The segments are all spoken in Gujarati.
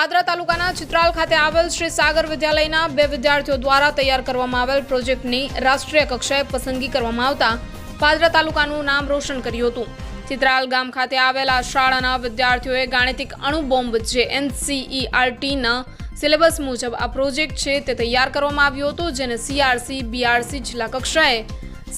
પાદરા તાલુકાના ચિત્રાલ ખાતે આવેલ શ્રી સાગર વિદ્યાલયના બે વિદ્યાર્થીઓ દ્વારા તૈયાર કરવામાં આવેલ પ્રોજેક્ટની રાષ્ટ્રીય કક્ષાએ પસંદગી કરવામાં આવતા પાદરા તાલુકાનું નામ રોશન કર્યું હતું. ચિત્રાલ ગામ ખાતે આવેલ શાળાના વિદ્યાર્થીઓએ ગાણિતિક અણુબોમ્બ જે એનસીઈઆરટીના સિલેબસ મુજબ આ પ્રોજેક્ટ છે તે તૈયાર કરવામાં આવ્યો હતો, જેને સીઆરસી બીઆરસી જિલ્લા કક્ષાએ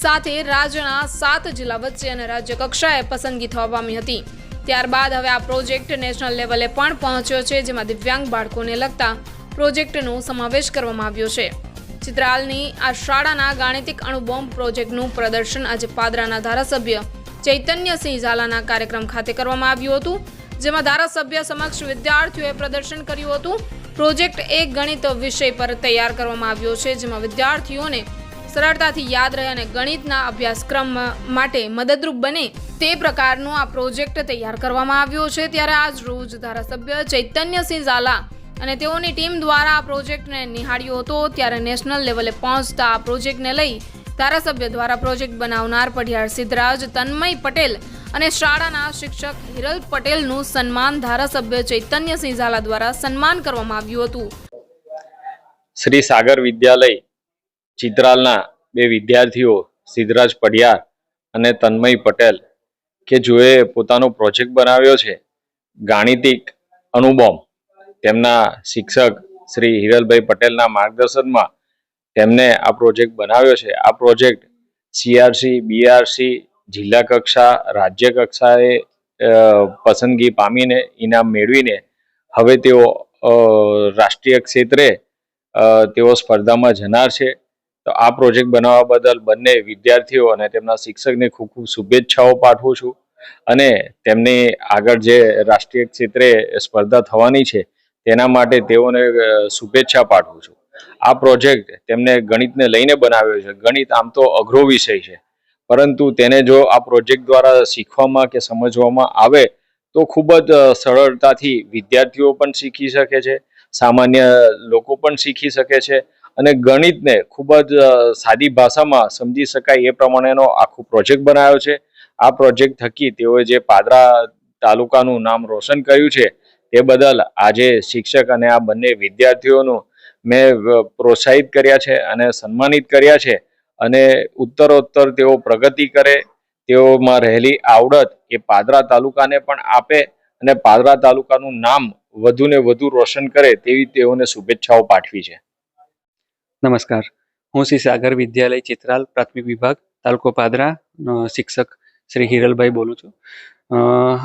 સાથે રાજ્યના સાત જિલ્લા વચ્ચે અને રાજ્ય કક્ષાએ પસંદગી થવા પામી હતી. ત્યારબાદ હવે આ પ્રોજેક્ટ નેશનલ લેવલે પણ પહોંચ્યો છે, જેમાં દિવ્યાંગ બાળકોને લગતા પ્રોજેક્ટનો સમાવેશ કરવામાં આવ્યો છે. ચિત્રાલની આ શાળાના ગાણિતિક અણુબોમ્બ પ્રોજેક્ટનું પ્રદર્શન આજે પાદરાના ધારાસભ્ય ચૈતન્યસિંહ ઝાલાના કાર્યક્રમ ખાતે કરવામાં આવ્યું હતું, જેમાં ધારાસભ્ય સમક્ષ વિદ્યાર્થીઓએ પ્રદર્શન કર્યું હતું. પ્રોજેક્ટ એક ગણિત વિષય પર તૈયાર કરવામાં આવ્યો છે, જેમાં વિદ્યાર્થીઓને સરળતાથી યાદ રહે અને ગણિતના અભ્યાસક્રમ માટે મદદરૂપ બને તે પ્રકારનો આ પ્રોજેક્ટ તૈયાર કરવામાં આવ્યો છે. ત્યારે આજ રોજ ધારાસભ્ય ચૈતન્યસિંહ ઝાલા અને તેઓની ટીમ દ્વારા આ પ્રોજેક્ટને નિહાળ્યો હતો. ત્યારે નેશનલ લેવલે પહોંચતા આ પ્રોજેક્ટને લઈ ધારાસભ્ય દ્વારા પ્રોજેક્ટ બનાવનાર પઢિયાર સિદ્ધરાજ, તન્મય પટેલ અને શાળાના શિક્ષક હિરલ પટેલનું સન્માન ધારાસભ્ય ચૈતન્યસિંહ ઝાલા દ્વારા સન્માન કરવામાં આવ્યું હતું. શ્રી સાગર વિદ્યાલય ચિત્રાલના બે વિદ્યાર્થીઓ સિદ્ધરાજ પડિયાર અને તન્મય પટેલ કે જેઓએ પોતાનો પ્રોજેક્ટ બનાવ્યો છે, ગાણિતિક અણુબોમ્બ. તેમના શિક્ષક શ્રી હિરલભાઈ પટેલના માર્ગદર્શનમાં તેમને આ પ્રોજેક્ટ બનાવ્યો છે. આ પ્રોજેક્ટ સીઆરસી, બીઆરસી, જિલ્લા કક્ષા, રાજ્ય કક્ષાએ પસંદગી પામીને ઇનામ મેળવીને હવે તેઓ રાષ્ટ્રીય ક્ષેત્રે તેઓ સ્પર્ધામાં જનાર છે. તો આ પ્રોજેક્ટ બનાવવા બદલ બંને વિદ્યાર્થીઓ અને તેમના શિક્ષકને ખૂબ ખૂબ શુભેચ્છાઓ પાઠવું છું. અને તેમની આગળ જે રાષ્ટ્રીય ક્ષેત્રે સ્પર્ધા થવાની છે, તેના માટે તેઓને શુભેચ્છા પાઠવું છું. આ પ્રોજેક્ટ તેમને ગણિતને લઈને બનાવ્યો છે. ગણિત આમ તો અઘરો વિષય છે. પરંતુ તેને જો આ પ્રોજેક્ટ દ્વારા શીખવામાં કે સમજવામાં આવે, તો ખૂબ જ સરળતાથી વિદ્યાર્થીઓ પણ શીખી શકે છે, સામાન્ય લોકો પણ શીખી શકે છે અને ગણિતને ખૂબ જ સાદી ભાષામાં સમજી શકાય એ પ્રમાણેનો આખો પ્રોજેક્ટ બનાવ્યો છે. આ પ્રોજેક્ટ થકી તેઓએ જે પાદરા તાલુકાનું નામ રોશન કર્યું છે તે બદલ આજે શિક્ષક અને આ બંને વિદ્યાર્થીઓનું મેં પ્રોત્સાહિત કર્યા છે અને સન્માનિત કર્યા છે અને ઉત્તરોત્તર તેઓ પ્રગતિ કરે, તેઓમાં રહેલી આવડત એ પાદરા તાલુકાને પણ આપે અને પાદરા તાલુકાનું નામ વધુ ને વધુ રોશન કરે તેવી તેઓને શુભેચ્છાઓ પાઠવી છે. નમસ્કાર. હું શ્રી સાગર વિદ્યાલય ચિત્રાલ, પ્રાથમિક વિભાગ, તાલુકો પાદરા શિક્ષક શ્રી હિરલભાઈ બોલું છું.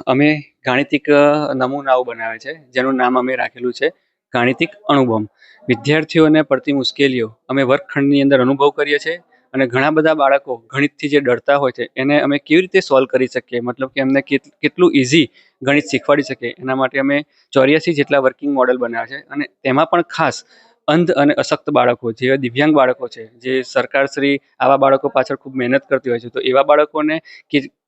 અમે ગાણિતિક નમૂનાઓ બનાવે છે, જેનું નામ અમે રાખેલું છે, ગાણિતિક અણુબમ વિદ્યાર્થીઓને પડતી મુશ્કેલીઓ અમે વર્ગખંડની અંદર અનુભવ કરીએ છીએ અને ઘણા બધા બાળકો ગણિતથી જે ડરતા હોય છે, એને અમે કેવી રીતે સોલ્વ કરી શકીએ? મતલબ કે એમને કેટ- કેટલું ઇઝી ગણિત શીખવાડી શકીએ? એના માટે અમે ચોર્યાસી જેટલા વર્કિંગ મોડલ બનાવ્યા છે અને તેમાં પણ ખાસ અંધ અને અશક્ત બાળકો જે દિવ્યાંગ બાળકો છે, જે સરકારશ્રી આવા બાળકો પાછળ ખૂબ મહેનત કરતી હોય છે. તો એવા બાળકોને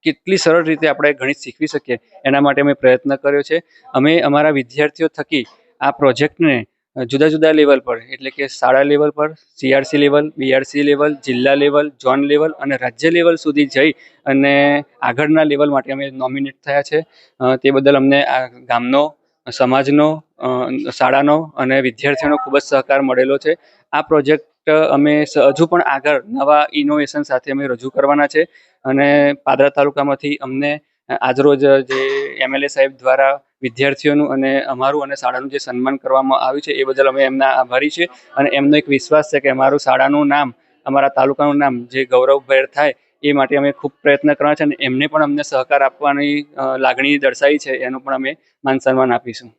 કેટલી સરળ રીતે આપણે ગણિત શીખવી શકીએ, એના માટે અમે પ્રયત્ન કર્યો છે. અમે અમારા વિદ્યાર્થીઓ થકી આ પ્રોજેક્ટને જુદા જુદા લેવલ પર, એટલે કે શાળા લેવલ પર, સીઆરસી લેવલ, બીઆરસી લેવલ, જિલ્લા લેવલ, ઝોન લેવલ અને રાજ્ય લેવલ સુધી જઈ અને આગળના લેવલ માટે અમે નોમિનેટ થયા છે. તે બદલ અમને આ ગામનો સમાજનો શાળાનો અને વિદ્યાર્થીઓનો ખૂબ જ સહકાર મળેલો છે. આ પ્રોજેક્ટ અમે હજુ પણ આગળ નવા ઇનોવેશન સાથે અમે રજૂ કરવાના છે અને પાદરા તાલુકામાંથી અમને આજરોજ જે એમએલએ સાહેબ દ્વારા વિદ્યાર્થીઓનું અને અમારું અને શાળાનું જે સન્માન કરવામાં આવ્યું છે એ બદલ અમે એમના આભારી છીએ. અને એમનો એક વિશ્વાસ છે કે અમારું શાળાનું નામ, અમારા તાલુકાનું નામ જે ગૌરવભેર થાય એ માટે અમે ખૂબ પ્રયત્ન કરવા છે અને એમને પણ અમને સહકાર આપવાની લાગણી દર્શાવી છે, એનું પણ અમે માન સન્માન આપીશું.